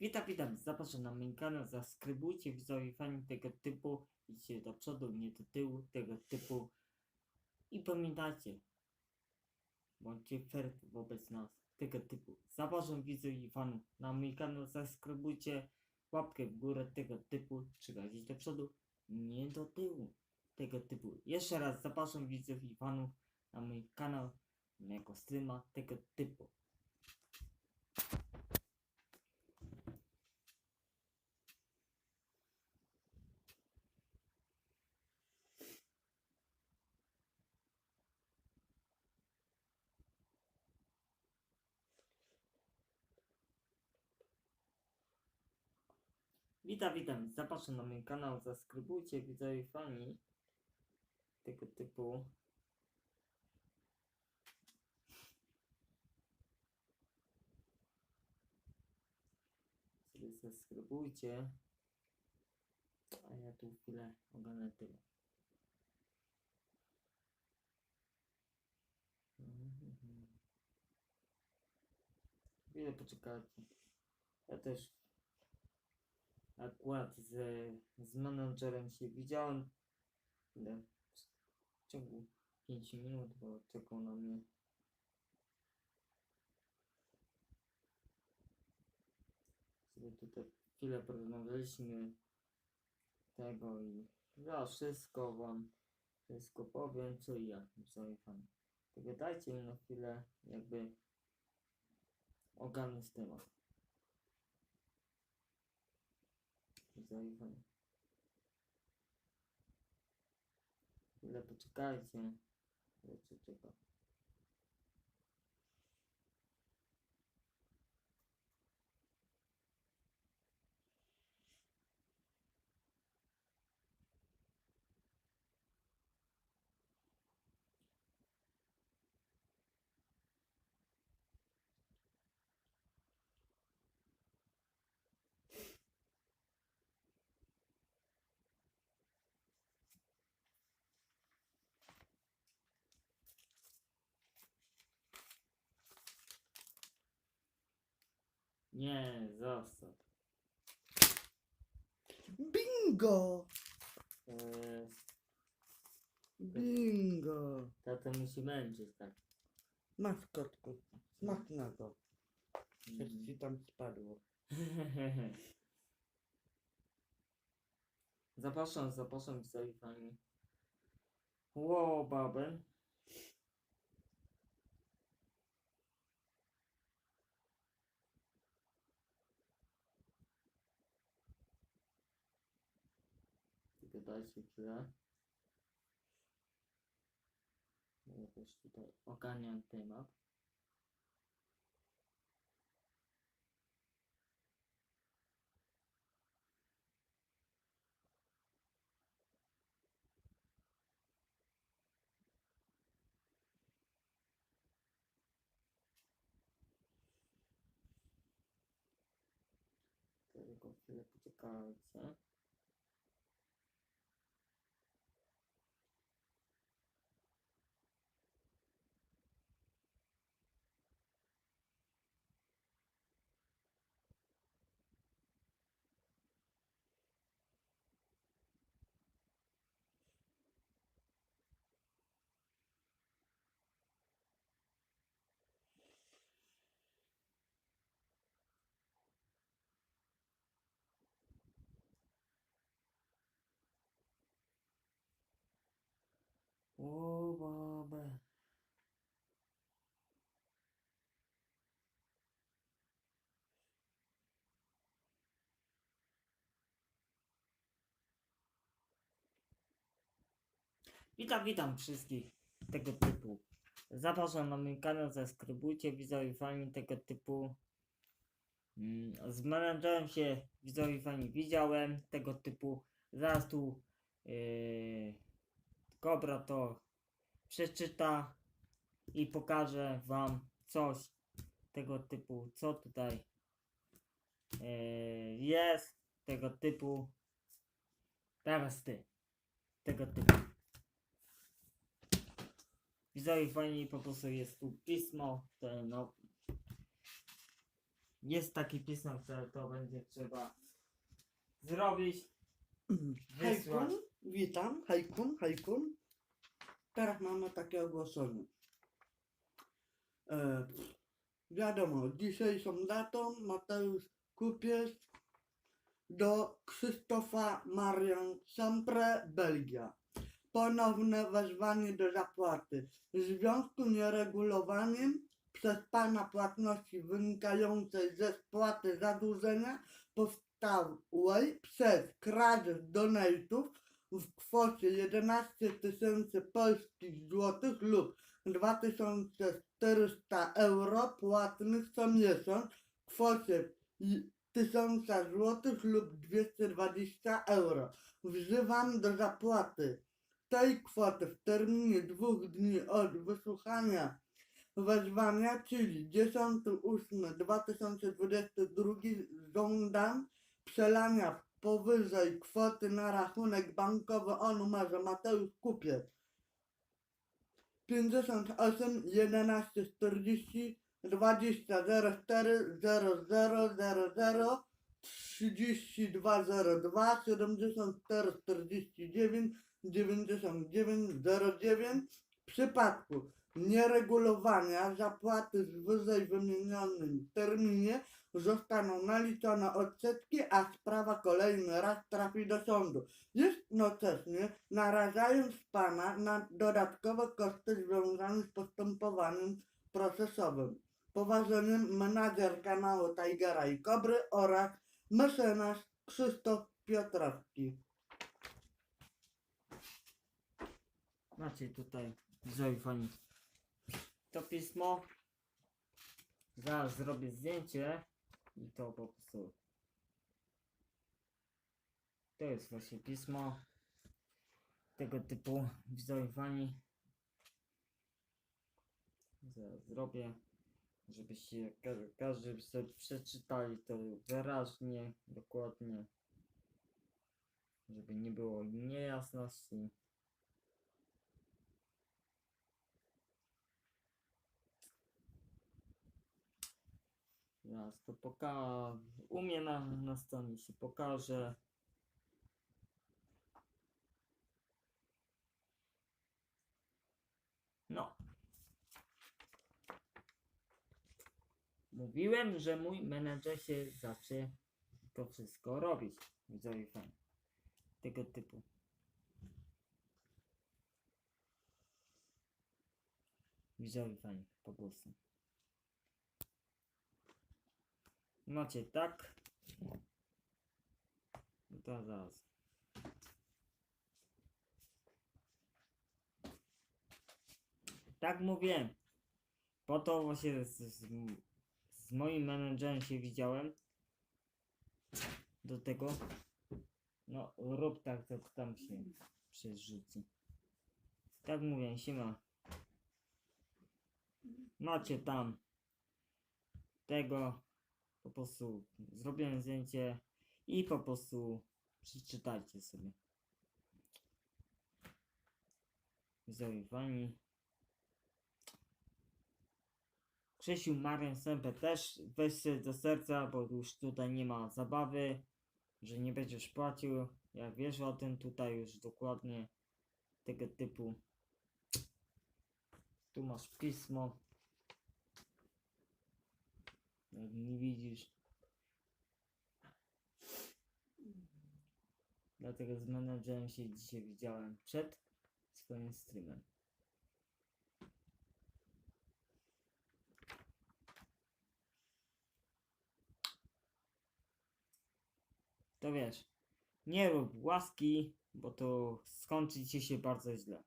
Witam, witam, zapraszam na mój kanał, zaskrybujcie widzowie fani tego typu, idźcie do przodu, nie do tyłu, tego typu i pamiętajcie, bądźcie fair wobec nas, tego typu. Zapraszam widzów i fanów na mój kanał, zaskrybujcie, łapkę w górę, tego typu, trzymajcie do przodu, nie do tyłu, tego typu. Jeszcze raz zapraszam widzów i fanów na mój kanał, mojego streama, tego typu. Witam, witam, zapraszam na mój kanał, zaskrybujcie, widzowie fani tego typu. Sobie zaskrybujcie, a ja tu chwilę ogarnę tyle. Mhm. Chwilę poczekajcie. Ja też akurat z, z menadżerem się widziałem. W ciągu 5 minut, bo czekał na mnie. Sobie tutaj chwilę porozmawialiśmy tego i ja wszystko wam wszystko powiem co i jak fan. Tylko dajcie mi na chwilę jakby ogarnąć temat. Zajechałem. Chwilę poczekajcie. Jeszcze czekam. Nie, zostaw. Bingo! Eee, Bingo! tata musi męczyć, tak. Masz kotku. Smacznego. Coś ci tam spadło. zapraszam, zapraszam sobie fani. Ło, babę. Tylko dajcie chwilę. Ja też tutaj ogarniam temat. Tylko chwilę poczekajcie. O, babę. Witam, witam wszystkich tego typu. Zapraszam na mój kanał, zaskrybujcie fani tego typu. Mm, Z menadżerem się fani widziałem tego typu. Zaraz tu yy, Kobra to przeczyta i pokażę wam coś tego typu, co tutaj yy, jest tego typu. Teraz ty. Tego typu. Widzowie fajnie po prostu jest tu pismo, to no jest taki pismo, które to będzie trzeba zrobić. Mhm. Wysłać. Hejkun, witam, hejkun, hejkun. Teraz mamy takie ogłoszenie. E, wiadomo, dzisiejszą datą Mateusz Kupiec do Krzysztofa Marian Sampre, Belgia. Ponowne wezwanie do zapłaty. W związku nieregulowanym przez Pana płatności wynikającej ze spłaty zadłużenia powstałej przez kradzież donate'ów w kwocie 11 tysięcy polskich złotych lub 2400 euro płatnych co miesiąc w kwocie i- 1000 złotych lub 220 euro. Wzywam do zapłaty tej kwoty w terminie dwóch dni od wysłuchania wezwania, czyli 10.8.2022 żądam przelania powyżej kwoty na rachunek bankowy o numerze Mateusz Kupiec. 58 11 40 20 04 00 00 3202 74 49 99 09 w przypadku nieregulowania zapłaty w wyżej wymienionym terminie zostaną naliczone odsetki, a sprawa kolejny raz trafi do sądu. Jednocześnie narażając Pana na dodatkowe koszty związane z postępowaniem procesowym. Poważeniem menadżer kanału Tigera i Kobry oraz mecenas Krzysztof Piotrowski. Macie tutaj zaufanie. To pismo. Zaraz zrobię zdjęcie i to po prostu. To jest właśnie pismo tego typu zaufanie. Zaraz zrobię, żebyście ka każdy sobie przeczytali to wyraźnie, dokładnie, żeby nie było niejasności. Zaraz to pokażę. U mnie na, na stronie się pokaże. No. Mówiłem, że mój menedżer się zawsze to wszystko robić. Widzowie fajnie. Tego typu. Widzowie fajnie, po. Macie tak. No to zaraz. Tak mówię. Po to właśnie z, z, z moim menedżerem się widziałem. Do tego. No rób tak, to tam się przerzuci. Tak mówię, siema. Macie tam tego po prostu zrobiłem zdjęcie i po prostu przeczytajcie sobie. Zaufani. Krzysiu Marian Sępę też weź się do serca, bo już tutaj nie ma zabawy, że nie będziesz płacił. Jak wiesz o tym, tutaj już dokładnie tego typu. Tu masz pismo. Jak nie widzisz. Dlatego z menedżerem się dzisiaj widziałem przed swoim streamem. To wiesz, nie rób łaski, bo to skończy ci się bardzo źle.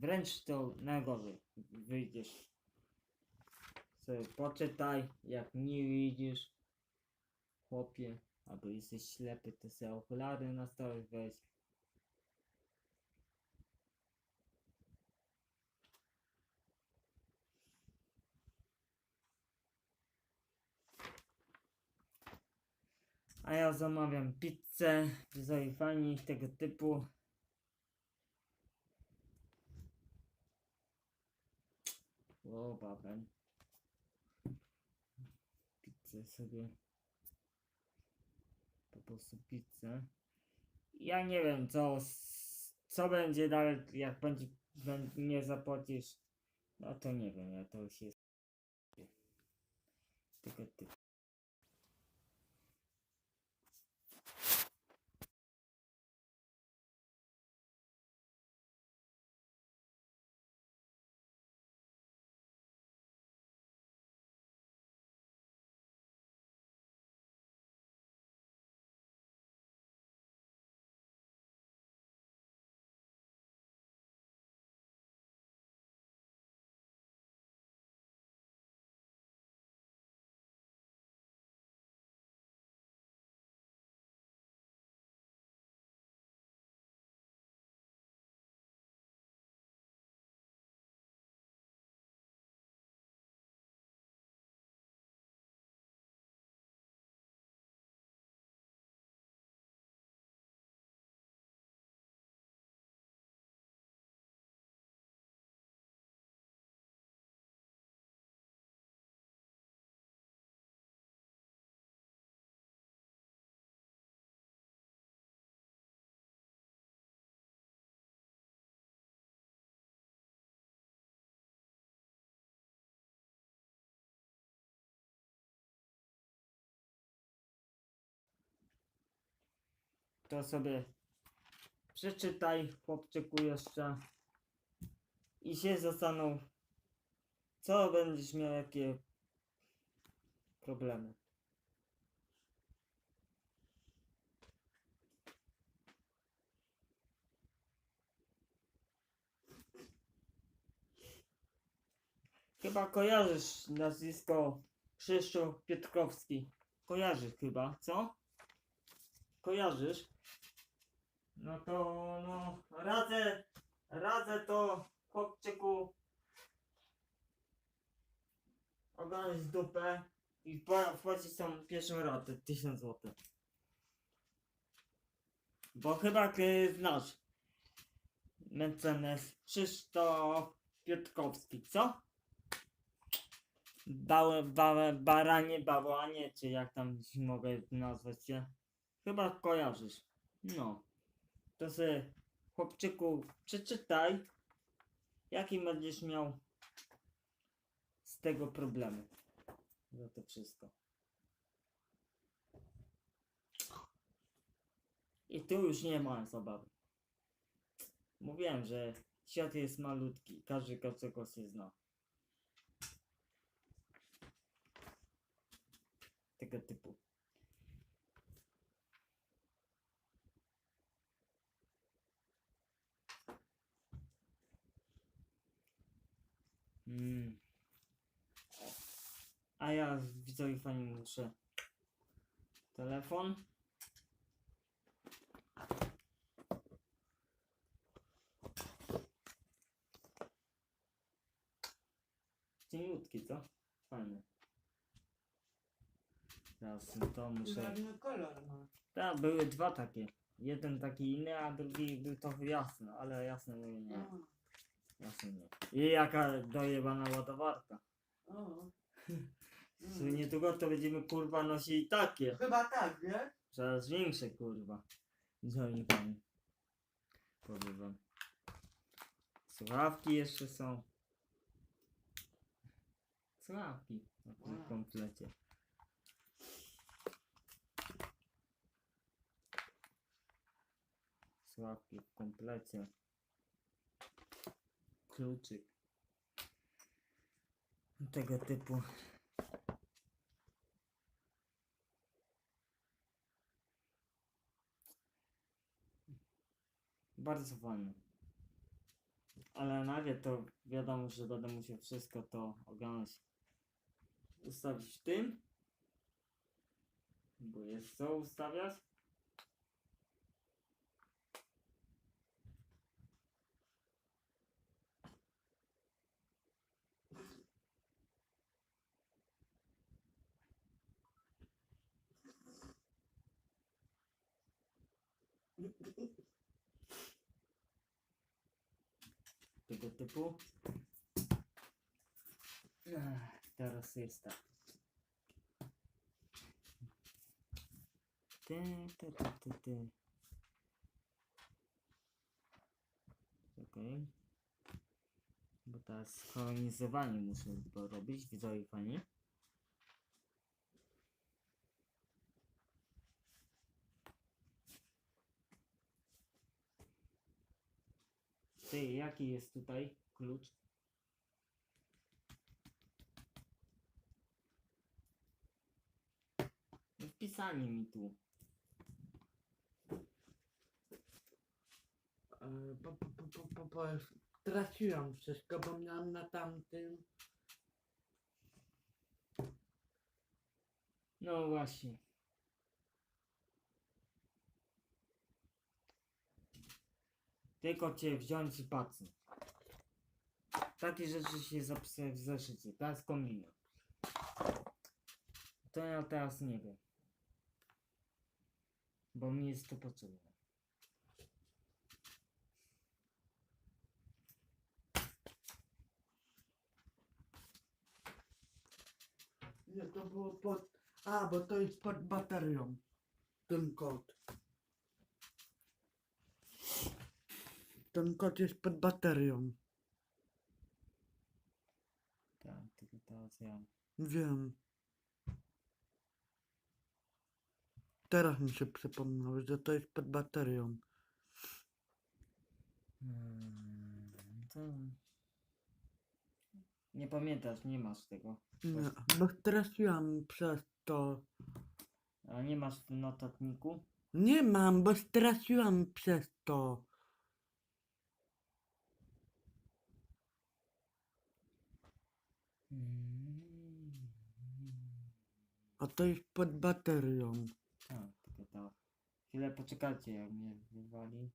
Wręcz to najgorzej wyjdziesz. Sobie poczytaj, jak nie widzisz, chłopie, albo jesteś ślepy, to sobie okulary na stałe weź. A ja zamawiam pizzę, fani tego typu. O, babem. Pizzę sobie. Po prostu pizzę. Ja nie wiem, co, co będzie dalej, jak będzie, bę- nie zapłacisz. No to nie wiem, ja to już jest. Tego typu. To sobie przeczytaj, chłopczyku, jeszcze. I się zastanów, co będziesz miał, jakie problemy. Chyba kojarzysz nazwisko Krzysztof Piotrkowski. Kojarzysz chyba, co? Kojarzysz? No to no radzę, radzę to chłopczyku ogarnąć dupę i pła- płacić tą pierwszą ratę 1000 zł. Bo chyba ty znasz mecenas Krzysztof Piotrkowski, co? Bałe, bałe, baranie, bałanie, czy jak tam mogę nazwać się? Chyba kojarzysz. No. To sobie, chłopczyku, przeczytaj, jaki będziesz miał z tego problemy. Za to wszystko. I tu już nie ma zabawy. Mówiłem, że świat jest malutki, każdy każdego się zna. Tego typu. Mm. A ja widzowie fani muszę telefon. Cieniutki, co? Fajny. Teraz to muszę. Ładny kolor ma. Tak, były dwa takie. Jeden taki inny, a drugi był trochę jasny, ale jasny mówię nie. O, Jasny nie. I jaka dojebana ładowarka. o. Że niedługo to będziemy kurwa nosili takie. Chyba tak, wiesz? Coraz większe kurwa. Dzwoni pani. Powiem wam. Słuchawki jeszcze są. Słuchawki na tym Wow. komplecie. Słuchawki w komplecie. Kluczyk. Tego typu. Bardzo fajne. Ale najpierw to wiadomo, że będę musiał wszystko to ogarnąć. Ustawić tym. Bo jest co ustawiać. tego typu. Teraz jest tak. Ty, ty, ty, ty, ty. Okej. Bo teraz kolonizowanie muszę porobić, widzowie fani. Ty, jaki jest tutaj klucz? No Wpisanie mi tu. E, Po, po, po, po, po, po, straciłam wszystko, bo miałam na tamtym. No właśnie. Tylko cię wziąć i patrzeć. Takie rzeczy się zapisuje w zeszycie. Teraz komina. To ja teraz nie wiem. Bo mi jest to potrzebne. Nie, to było pod. A, bo to jest pod baterią. Ten kod. Ten kod jest pod baterią. Tak, tylko teraz ja. Wiem. Teraz mi się przypomniało, że to jest pod baterią. Hmm, to... Nie pamiętasz, nie masz tego. Nie, bo straciłam przez to. A nie masz w notatniku? Nie mam, bo straciłam przez to. A to jest pod baterią. Tak, tylko to. Chwilę poczekajcie, jak mnie wywali.